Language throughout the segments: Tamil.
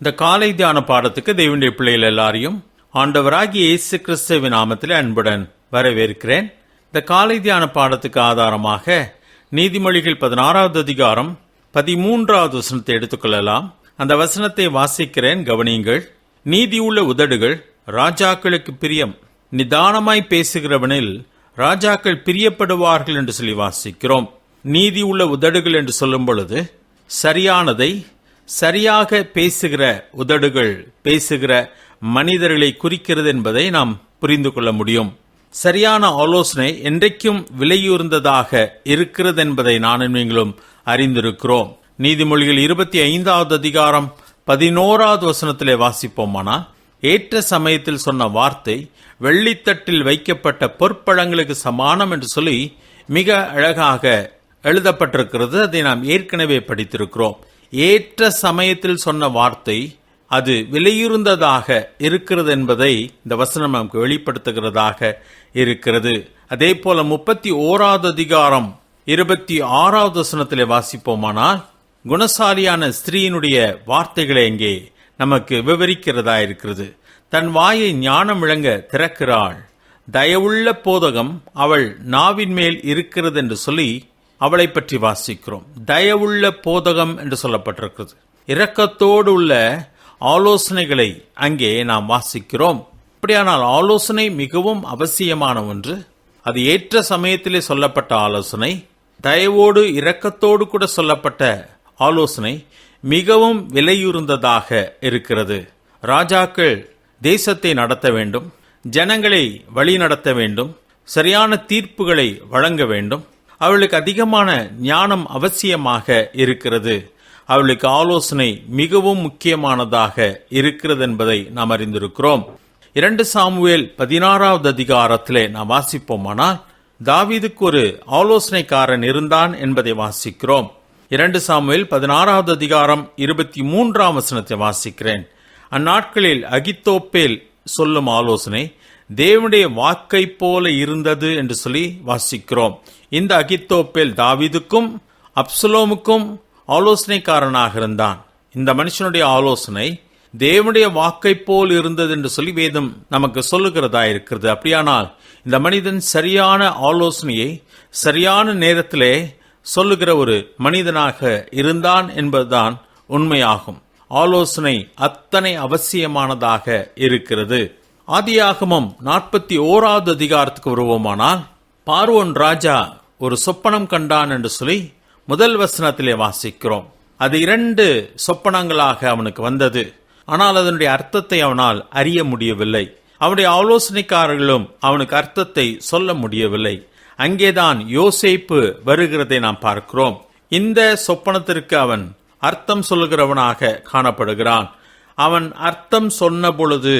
இந்த காலை தியான பாடத்துக்கு தேவனுடைய பிள்ளைகள் எல்லாரையும் ஆண்டவராகிய இயேசு கிறிஸ்துவின் நாமத்தில் அன்புடன் வரவேற்கிறேன். இந்த காலை தியான பாடத்துக்கு ஆதாரமாக நீதிமொழிகள் பதினாறாவது அதிகாரம் பதிமூன்றாவது வசனத்தை எடுத்துக்கொள்ளலாம் அந்த வசனத்தை வாசிக்கிறேன் கவனியுங்கள். நீதியுள்ள உதடுகள் ராஜாக்களுக்கு பிரியம். நிதானமாய் பேசுகிறவனில் ராஜாக்கள் பிரியப்படுவார்கள் என்று சொல்லி வாசிக்கிறோம். நீதி உள்ள உதடுகள் என்று சொல்லும் பொழுது சரியானதை சரியாக பேசுகிற உதடுகள் பேசுகிற மனிதர்களை குறிக்கிறது என்பதை நாம் புரிந்து கொள்ள முடியும். சரியான ஆலோசனை என்றைக்கும் விலையுறந்ததாக இருக்கிறது என்பதை நானும் நீங்களும் அறிந்திருக்கிறோம். நீதிமொழிகள் இருபத்தி ஐந்தாவது அதிகாரம் பதினோராவது வசனத்திலே வாசிப்போமானால் ஏற்ற சமயத்தில் சொன்ன வார்த்தை வெள்ளித்தட்டில் வைக்கப்பட்ட பொற்பழங்களுக்கு சமானம் என்று சொல்லி மிக அழகாக எழுதப்பட்டிருக்கிறது. அதை நாம் ஏற்கனவே படித்திருக்கிறோம். ஏற்ற சமயத்தில் சொன்ன வார்த்தை அது விலையுறந்ததாக இருக்கிறது என்பதை இந்த வசனம் நமக்கு வெளிப்படுத்துகிறதாக இருக்கிறது. அதே போல முப்பத்தி ஓராவது அதிகாரம் இருபத்தி ஆறாவது வசனத்திலே வாசிப்போமானால் குணசாலியான ஸ்திரீயினுடைய வார்த்தைகளை இங்கே நமக்கு விவரிக்கிறதா இருக்கிறது. தன் வாயை ஞானம் விளங்க திறக்கிறாள். தயவுள்ள போதகம் அவள் நாவின் மேல் இருக்கிறது என்று சொல்லி அவளை பற்றி வாசிக்கிறோம். தயவுள்ள போதகம் என்று சொல்லப்பட்டிருக்கிறது. இரக்கத்தோடு உள்ள ஆலோசனைகளை அங்கே நாம் வாசிக்கிறோம். அப்படியானால் ஆலோசனை மிகவும் அவசியமான ஒன்று. அது ஏற்ற சமயத்திலே சொல்லப்பட்ட ஆலோசனை தயவோடு இரக்கத்தோடு கூட சொல்லப்பட்ட ஆலோசனை மிகவும் விலையுறந்ததாக இருக்கிறது. ராஜாக்கள் தேசத்தை நடத்த வேண்டும் ஜனங்களை வழி நடத்த வேண்டும் சரியான தீர்ப்புகளை வழங்க வேண்டும். அவளுக்கு அதிகமான ஞானம் அவசியமாக இருக்கிறது. அவளுக்கு ஆலோசனை மிகவும் முக்கியமானதாக இருக்கிறது என்பதை நாம் அறிந்திருக்கிறோம். இரண்டு சாமுவேல் பதினாறாவது அதிகாரத்திலே நாம் வாசிப்போமானால் தாவீதுக்கு ஒரு ஆலோசனைக்காரன் இருந்தான் என்பதை வாசிக்கிறோம். இரண்டு சாமுவேல் பதினாறாவது அதிகாரம் இருபத்தி மூன்றாம் வசனத்தை வாசிக்கிறேன். அந்நாட்களில் அகித்தோப்பேல் சொல்லும் ஆலோசனை தேவனுடைய வாக்கை போல இருந்தது என்று சொல்லி வாசிக்கிறோம். இந்த அகித்தோப்பேல் தாவீதுக்கும் அப்சலோமுக்கும் ஆலோசனைக்காரனாக இருந்தான். இந்த மனுஷனுடைய ஆலோசனை தேவனுடைய வாக்கை போல் இருந்தது என்று சொல்லி வேதம் நமக்கு சொல்லுகிறதா இருக்கிறது. அப்படியானால் இந்த மனிதன் சரியான ஆலோசனையை சரியான நேரத்திலே சொல்லுகிற ஒரு மனிதனாக இருந்தான் என்பதுதான் உண்மையாகும். ஆலோசனை அத்தனை அவசியமானதாக இருக்கிறது. ஆதியாகமம் நாற்பத்தி ஓராவது அதிகாரத்துக்கு வருவோமானால் பார்வோன் ராஜா ஒரு சொப்பனம் கண்டான் என்று சொல்லி முதல் வசனத்திலே வாசிக்கிறோம். அது இரண்டு சொப்பனங்களாக அவனுக்கு வந்தது. ஆனால் அதனுடைய அர்த்தத்தை அவனால் அறிய முடியவில்லை. அவனுடைய ஆலோசனைக்காரர்களும் அவனுக்கு அர்த்தத்தை சொல்ல முடியவில்லை. அங்கேதான் யோசேப்பு வருகிறதை நாம் பார்க்கிறோம். இந்த சொப்பனத்திற்கு அவன் அர்த்தம் சொல்லுகிறவனாக காணப்படுகிறான். அவன் அர்த்தம் சொன்ன பொழுது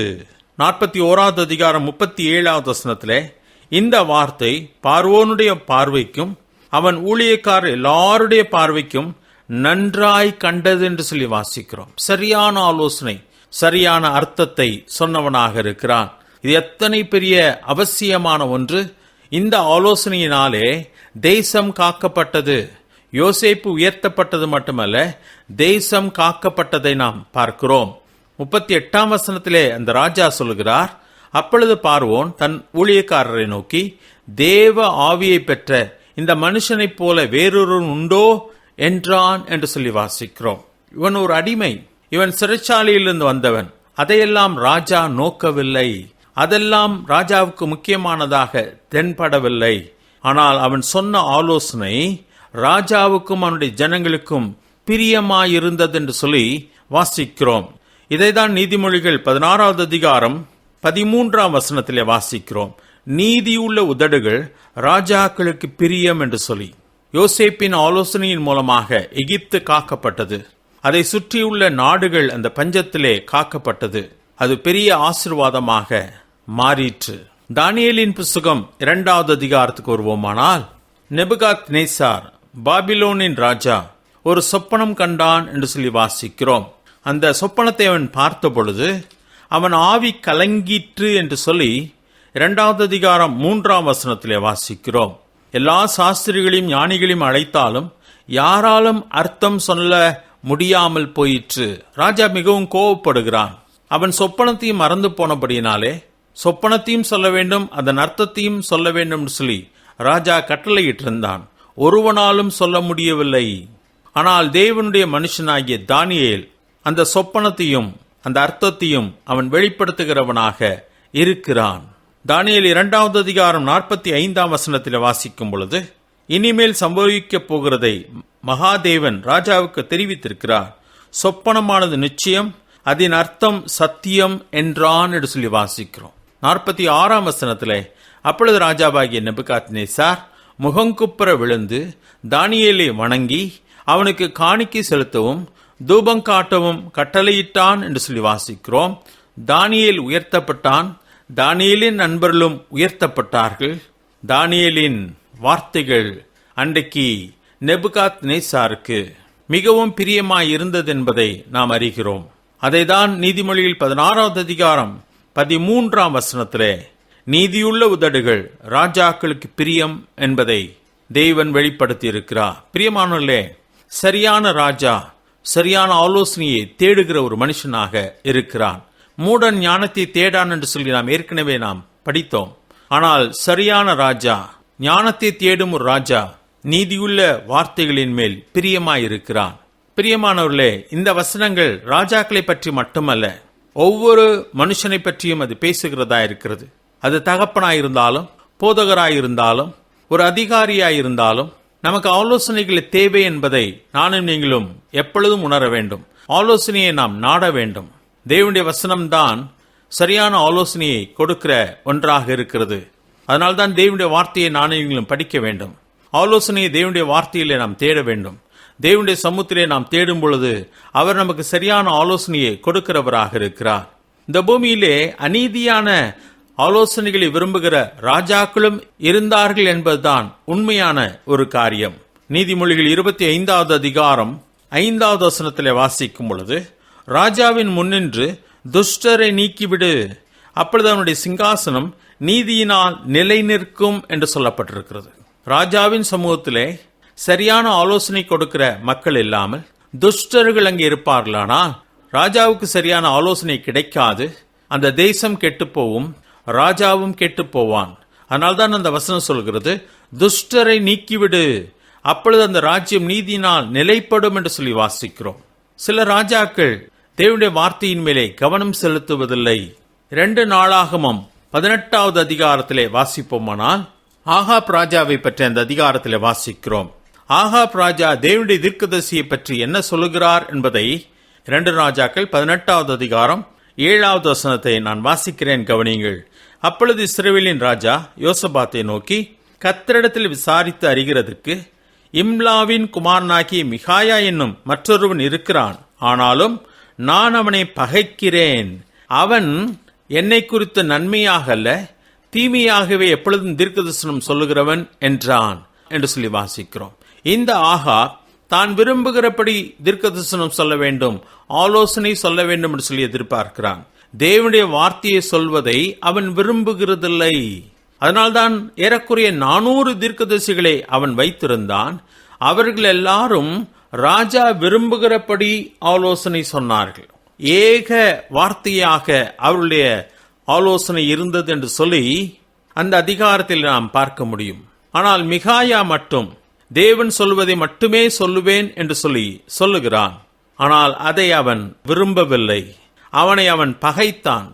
நாற்பத்தி ஓராவது அதிகாரம் முப்பத்தி ஏழாவது வசனத்திலே இந்த வார்த்தை பார்வோனுடைய பார்வைக்கும் அவன் ஊழியக்காரர் எல்லாருடைய பார்வைக்கும் நன்றாய் கண்டது என்று சொல்லி வாசிக்கிறோம். சரியான ஆலோசனை சரியான அர்த்தத்தை சொன்னவனாக இருக்கிறான். இது எத்தனை பெரிய அவசியமான ஒன்று. இந்த ஆலோசனையினாலே தேசம் காக்கப்பட்டது யோசேப்பு உயர்த்தப்பட்டது மட்டுமல்ல தேசம் காக்கப்பட்டதை நாம் பார்க்கிறோம். முப்பத்தி எட்டாம் வசனத்திலே அந்த ராஜா சொல்லுகிறார் அப்பொழுது பார்வோன் தன் ஊழியக்காரரை நோக்கி தேவ ஆவியை பெற்ற இந்த மனுஷனைப் போல வேறொருவன் உண்டோ என்றான் என்று சொல்லி வாசிக்கிறோம். இவன் ஒரு அடிமை. இவன் சிறைச்சாலையிலிருந்து வந்தவன். அதையெல்லாம் ராஜா நோக்கவில்லை. அதெல்லாம் ராஜாவுக்கு முக்கியமானதாக தென்படவில்லை. ஆனால் அவன் சொன்ன ஆலோசனை ராஜாவுக்கும் அவனுடைய ஜனங்களுக்கும் பிரியமாயிருந்தது என்று சொல்லி வாசிக்கிறோம். இதைதான் நீதிமொழிகள் பதினாறாவது அதிகாரம் பதிமூன்றாம் வசனத்திலே வாசிக்கிறோம். நீதியுள்ள உதடுகள் ராஜாக்களுக்கு பிரியம் என்று சொல்லி. யோசேப்பின் ஆலோசனையின் மூலமாக எகிப்து காக்கப்பட்டது. அதை சுற்றியுள்ள நாடுகள் அந்த பஞ்சத்திலே காக்கப்பட்டது. அது பெரிய ஆசிர்வாதமாக மாறிற்று. தானியலின் புஸ்தகம் இரண்டாவது அதிகாரத்துக்கு வருவோமானால் நெபுகாத் நேசார் பாபிலோனின் ராஜா ஒரு சொப்பனம் கண்டான் என்று சொல்லி வாசிக்கிறோம். அந்த சொப்பனத்தை அவன் பார்த்த பொழுது அவன் ஆவி கலங்கிற்று என்று சொல்லி இரண்டாவது அதிகாரம் மூன்றாம் வசனத்திலே வாசிக்கிறோம். எல்லா சாஸ்திரிகளையும் ஞானிகளையும் அழைத்தாலும் யாராலும் அர்த்தம் சொல்ல முடியாமல் போயிற்று. ராஜா மிகவும் கோவப்படுகிறான். அவன் சொப்பனத்தையும் மறந்து போனபடியினாலே சொப்பனத்தையும் சொல்ல வேண்டும் அதன் அர்த்தத்தையும் சொல்ல வேண்டும் சொல்லி ராஜா கட்டளையிட்டிருந்தான். ஒருவனாலும் சொல்ல முடியவில்லை. ஆனால் தேவனுடைய மனுஷனாகிய தானியேல் அந்த சொப்பனத்தையும் அந்த அர்த்தத்தையும் அவன் வெளிப்படுத்துகிறவனாக இருக்கிறான். தானியல் இரண்டாவது அதிகாரம் நாற்பத்தி ஐந்தாம் வசனத்தில் வாசிக்கும் பொழுது இனிமேல் சம்பவிக்கப் போகிறதை மகாதேவன் ராஜாவுக்கு தெரிவித்திருக்கிறார். சொப்பனமானது நிச்சயம் அதன் அர்த்தம் சத்தியம் என்றான் என்று சொல்லி வாசிக்கிறோம். நாற்பத்தி ஆறாம் வசனத்தில் அப்பொழுது ராஜாவாகிய நெபுகாத்னே சார் முகங்குப்புற விழுந்து தானியலை வணங்கி அவனுக்கு காணிக்கை செலுத்தவும் தூபம் காட்டவும் கட்டளையிட்டான் என்று சொல்லி வாசிக்கிறோம். தானியல் உயர்த்தப்பட்டான். தானியலின் நண்பர்களும் உயர்த்தப்பட்டார்கள். தானியலின் வார்த்தைகள் அன்றைக்கு நெபுகாத் நேசாருக்கு மிகவும் பிரியமாய் இருந்தது என்பதை நாம் அறிகிறோம். அதைதான் நீதிமொழியில் பதினாறாவது அதிகாரம் பதிமூன்றாம் வசனத்திலே நீதியுள்ள உதடுகள் ராஜாக்களுக்கு பிரியம் என்பதை தேவன் வெளிப்படுத்தி இருக்கிறார் பிரியமானே சரியான ராஜா சரியான ஆலோசனையை தேடுகிற ஒரு மனுஷனாக இருக்கிறான். மூடன் ஞானத்தை தேடான் என்று சொல்லி நாம் ஏற்கனவே நாம் படித்தோம். ஆனால் சரியான ராஜா ஞானத்தை தேடும் ஒரு ராஜா நீதியுள்ள வார்த்தைகளின் மேல் பிரியமாயிருக்கிறான். பிரியமானவர்களே இந்த வசனங்கள் ராஜாக்களை பற்றி மட்டுமல்ல ஒவ்வொரு மனுஷனை பற்றியும் அது பேசுகிறதா இருக்கிறது. அது தகப்பனாயிருந்தாலும் போதகராயிருந்தாலும் ஒரு அதிகாரியாயிருந்தாலும் நமக்கு ஆலோசனைகள் தேவை என்பதை நானும் நீங்களும் எப்பொழுதும் உணர வேண்டும். ஆலோசனையை நாம் நாட வேண்டும். தேவனுடைய வசனம்தான் சரியான ஆலோசனையை கொடுக்கிற ஒன்றாக இருக்கிறது. அதனால்தான் தேவனுடைய வார்த்தையை நானும் நீங்களும் படிக்க வேண்டும். ஆலோசனையை தேவனுடைய வார்த்தையிலே நாம் தேட வேண்டும். தேவனுடைய சமூகத்திலே நாம் தேடும் பொழுது அவர் நமக்கு சரியான ஆலோசனையை கொடுக்கிறவராக இருக்கிறார். இந்த பூமியிலே அநீதியான ஆலோசனைகளை விரும்புகிற ராஜாக்களும் இருந்தார்கள் என்பதுதான் உண்மையான ஒரு காரியம். நீதிமொழிகள் இருபத்தி ஐந்தாவது அதிகாரம் ஐந்தாவது வசனத்திலே வாசிக்கும் பொழுது ராஜாவின் முன்னின்று துஷ்டரை நீக்கிவிடு. அப்பொழுது அவனுடைய சிங்காசனம் நீதியினால் நிலை நிற்கும் என்று சொல்லப்பட்டிருக்கிறது. ராஜாவின் சமூகத்திலே சரியான ஆலோசனை கொடுக்கிற மக்கள் இல்லாமல் துஷ்டர்கள் அங்கே இருப்பார்களானால் ராஜாவுக்கு சரியான ஆலோசனை கிடைக்காது. அந்த தேசம் கெட்டுப்போவும் ராஜாவும் கெட்டு போவான். அதனால்தான் அந்த வசனம் சொல்கிறது துஷ்டரை நீக்கிவிடு. அப்பொழுது அந்த ராஜ்யம் நீதியினால் நிலைப்படும் என்று சொல்லி வாசிக்கிறோம். சில ராஜாக்கள் தேவனுடைய வார்த்தையின் மேலே கவனம் செலுத்துவதில்லை. இரண்டு நாளாகமம் பதினெட்டாவது அதிகாரத்திலே வாசிப்போமானால் ஆகாப் ராஜாவை பற்றி அந்த அதிகாரத்திலே வாசிக்கிறோம். ஆகாப் ராஜா தேவனுடைய தீர்க்கதரிசியை பற்றி என்ன சொல்லுகிறார் என்பதை இரண்டு ராஜாக்கள் பதினெட்டாவது அதிகாரம் ஏழாவது வசனத்தை நான் வாசிக்கிறேன் கவனியுங்கள். அப்பொழுது இஸ்ரேவேலின் ராஜா யோசபாத்தை நோக்கி கத்திரிடத்தில் விசாரித்து அறிகிறதற்கு இம்லாவின் குமாரனாகிய மிகாயா என்னும் மற்றொருவன் இருக்கிறான். ஆனாலும் நான் அவனை பகைக்கிறேன். அவன் என்னை குறித்த நன்மையாக அல்ல தீமையாகவே எப்பொழுதும் தீர்க்கதரிசனம் சொல்லுகிறவன் என்றான் என்று சொல்லி வாசிக்கிறோம். இந்த ஆகா தான் விரும்புகிறபடி தீர்க்கதரிசனம் சொல்ல வேண்டும் ஆலோசனை சொல்ல வேண்டும் என்று சொல்லி எதிர்பார்க்கிறான். தேவனுடைய வார்த்தையை சொல்வதை அவன் விரும்புகிறதில்லை. அதனால்தான் ஏறக்குறைய நானூறு தீர்க்கதரிசிகளை அவன் வைத்திருந்தான். அவர்கள் எல்லாரும் ராஜா விரும்புகிறபடி ஆலோசனை சொன்னார்கள். ஏக வார்த்தையாக அவருடைய ஆலோசனை இருந்தது என்று சொல்லி அந்த அதிகாரத்தில் நாம் பார்க்க முடியும். ஆனால் மிகாயா மட்டும் தேவன் சொல்வதை மட்டுமே சொல்லுவேன் என்று சொல்லி சொல்லுகிறான். ஆனால் அதை அவன் விரும்பவில்லை. அவனை அவன் பகைத்தான்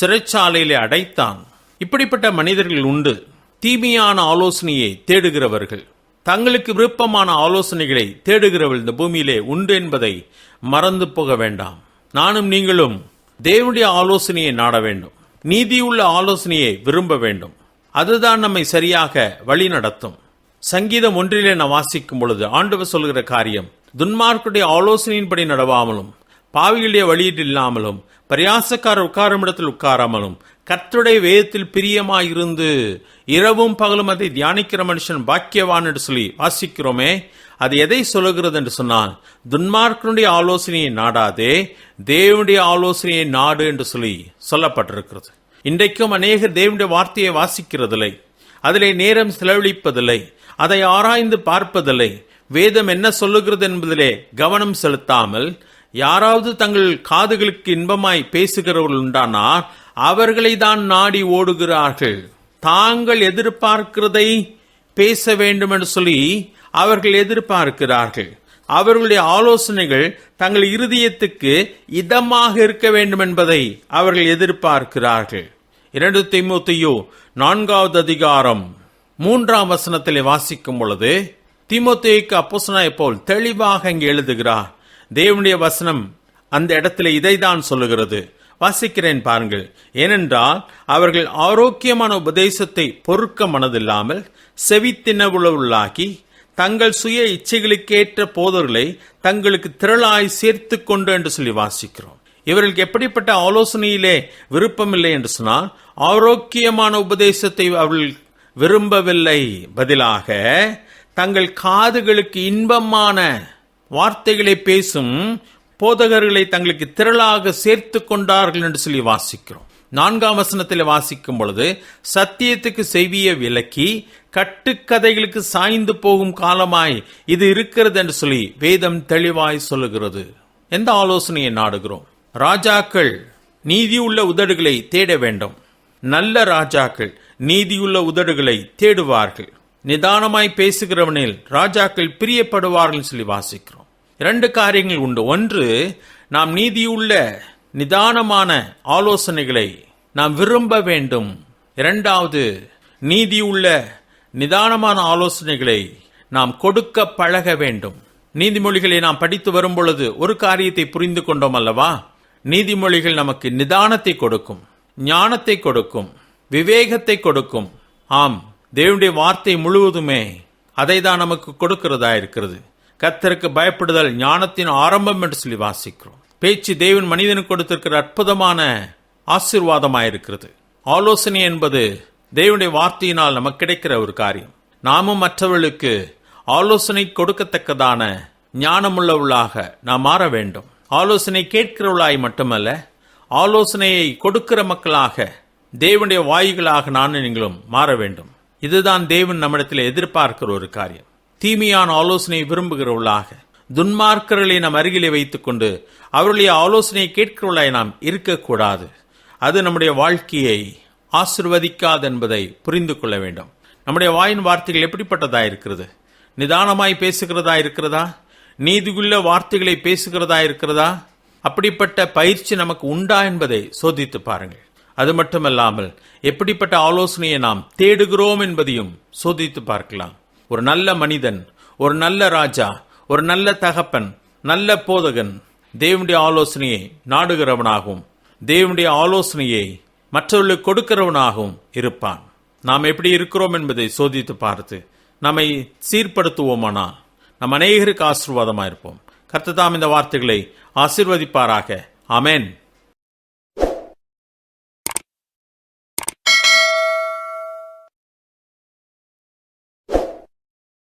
சிறைச்சாலையிலே அடைத்தான். இப்படிப்பட்ட மனிதர்கள் உண்டு. தீமையான ஆலோசனையை தேடுகிறவர்கள். தங்களுக்கு விருப்பமான ஆலோசனைகளை தேடுகிறவர்கள் இந்த பூமியிலே உண்டு என்பதை மறந்து போக வேண்டாம். நானும் நீங்களும் தேவனுடைய ஆலோசனையை நாட வேண்டும். நீதியுள்ள ஆலோசனையை விரும்ப வேண்டும். அதுதான் நம்மை சரியாக வழி நடத்தும். சங்கீதம் ஒன்றிலே நான் வாசிக்கும் பொழுது ஆண்டவர் சொல்கிற காரியம் துன்மார்க்குடைய ஆலோசனையின்படி நடவாமலும் பாவிகளுடைய வழியில் இல்லாமலும் பரியாசக்காரர் உட்காரும் இடத்தில் உட்காராமலும் கர்த்தருடைய வேதத்தில் பிரியமாயிருந்து இரவும் பகலும் அதை தியானிக்கிற மனுஷன் பாக்கியவான் என்று சொல்லி வாசிக்கிறோமே. அது எதை சொல்லுகிறது என்று சொன்னால் துன்மார்க்கனுடைய ஆலோசனையை நாடாதே தேவனுடைய ஆலோசனையை நாடு என்று சொல்லி சொல்லப்பட்டிருக்கிறது. இன்றைக்கும் அநேகர் தேவனுடைய வார்த்தையை வாசிக்கிறதில்லை. அதிலே நேரம் செலவழிப்பதில்லை. அதை ஆராய்ந்து பார்ப்பதில்லை. வேதம் என்ன சொல்லுகிறது என்பதிலே கவனம் செலுத்தாமல் யாராவது தங்கள் காதுகளுக்கு இன்பமாய் பேசுகிறவர்கள் உண்டானால் அவர்களை தான் நாடி ஓடுகிறார்கள். தாங்கள் எதிர்பார்க்கிறதை பேச வேண்டும் என்று சொல்லி அவர்கள் எதிர்பார்க்கிறார்கள். அவர்களுடைய ஆலோசனைகள் தங்கள் இருதயத்துக்கு இதமாக இருக்க வேண்டும் என்பதை அவர்கள் எதிர்பார்க்கிறார்கள். இரண்டு திமுத்தையோ நான்காவது அதிகாரம் மூன்றாம் வசனத்திலே வாசிக்கும் பொழுது தீமோத்தேயுக்கு அப்போசனாய் போல் தெளிவாக இங்கே எழுதுகிறார். தேவனுடைய வசனம் அந்த இடத்துல இதைதான் சொல்லுகிறது. வாசிக்கிறேன் பாருங்கள். ஏனென்றால் அவர்கள் ஆரோக்கியமான உபதேசத்தை பொறுக்க மனதில்லாமல் செவித்தினவுள்ளவர்களாகி தங்கள் சுய இச்சைகளுக்கேற்ற போதர்களை தங்களுக்கு திரளாய் சேர்த்து கொண்டு என்று சொல்லி வாசிக்கிறோம். இவர்களுக்கு எப்படிப்பட்ட ஆலோசனையிலே விருப்பமில்லை என்று சொன்னால் ஆரோக்கியமான உபதேசத்தை அவர்கள் விரும்பவில்லை. பதிலாக தங்கள் காதுகளுக்கு இன்பமான வார்த்தைகளை பேசும் போதகர்களை தங்களுக்கு திரளாக சேர்த்து கொண்டார்கள் என்று சொல்லி வாசிக்கிறோம். நான்காம் வசனத்தில் வாசிக்கும் பொழுது சத்தியத்துக்கு செவிய விலக்கி கட்டுக்கதைகளுக்கு சாய்ந்து போகும் காலமாய் இது இருக்கிறது என்று சொல்லி வேதம் தெளிவாய் சொல்லுகிறது. எந்த ஆலோசனையை நாடுகிறோம்? ராஜாக்கள் நீதியுள்ள உதடுகளை தேட வேண்டும். நல்ல ராஜாக்கள் நீதியுள்ள உதடுகளை தேடுவார்கள். நிதானமாய் பேசுகிறவனில் ராஜாக்கள் பிரியப்படுவார்கள் சொல்லி வாசிக்கிறோம். இரண்டு காரியங்கள் உண்டு. ஒன்று நாம் நீதியுள்ள நிதானமான ஆலோசனைகளை நாம் விரும்ப வேண்டும். இரண்டாவது நீதியுள்ள நிதானமான ஆலோசனைகளை நாம் கொடுக்க பழக வேண்டும். நீதிமொழிகளை நாம் படித்து வரும் பொழுது ஒரு காரியத்தை புரிந்து கொண்டோம் அல்லவா? நீதிமொழிகள் நமக்கு நிதானத்தை கொடுக்கும் ஞானத்தை கொடுக்கும் விவேகத்தை கொடுக்கும். ஆம் தேவனுடைய வார்த்தை முழுவதுமே அதை தான் நமக்கு கொடுக்கிறதா இருக்கிறது. கத்தருக்கு பயப்படுதல் ஞானத்தின் ஆரம்பம் என்று சொல்லி வாசிக்கிறோம். பேச்சு தேவன் மனிதனுக்கு கொடுத்திருக்கிற அற்புதமான ஆசீர்வாதமாயிருக்கிறது ஆலோசனை என்பது தேவனுடைய வார்த்தையினால் நமக்கு கிடைக்கிற ஒரு காரியம். நாமும் மற்றவர்களுக்கு ஆலோசனை கொடுக்கத்தக்கதான ஞானமுள்ளவளாக நாம் மாற வேண்டும். ஆலோசனை கேட்கிறவளாய் மட்டுமல்ல ஆலோசனையை கொடுக்கிற மக்களாக தேவனுடைய வாயுகளாக நானும் நீங்களும் மாற வேண்டும். இதுதான் தேவன் நம்மிடத்தில் எதிர்பார்க்கிற ஒரு காரியம். தீமையான ஆலோசனை விரும்புகிறவர்களாக துன்மார்க்கர்களை நம் அருகிலே வைத்துக்கொண்டு அவருடைய ஆலோசனையை கேட்கிறவர்களாய் நாம் இருக்கக்கூடாது. அது நம்முடைய வாழ்க்கையை ஆசிர்வதிக்காது என்பதை புரிந்து கொள்ள வேண்டும். நம்முடைய வாயின் வார்த்தைகள் எப்படிப்பட்டதா இருக்கிறது? நிதானமாய் பேசுகிறதா இருக்கிறதா? நீதியுள்ள வார்த்தைகளை பேசுகிறதா இருக்கிறதா? அப்படிப்பட்ட பயிற்சி நமக்கு உண்டா என்பதை சோதித்து பாருங்கள். அது மட்டுமல்லாமல் எப்படிப்பட்ட ஆலோசனையை நாம் தேடுகிறோம் என்பதையும் சோதித்து பார்க்கலாம். ஒரு நல்ல மனிதன் ஒரு நல்ல ராஜா ஒரு நல்ல தகப்பன் நல்ல போதகன் தேவனுடைய ஆலோசனையை நாடுகிறவனாகவும் தேவனுடைய ஆலோசனையை மற்றவர்களுக்கு கொடுக்கிறவனாகவும் இருப்பான். நாம் எப்படி இருக்கிறோம் என்பதை சோதித்து பார்த்து நம்மை சீர்படுத்துவோமானா நம் அநேகருக்கு ஆசீர்வாதமாக இருப்போம் கர்த்ததாம் இந்த வார்த்தைகளை ஆசிர்வதிப்பாராக. அமேன்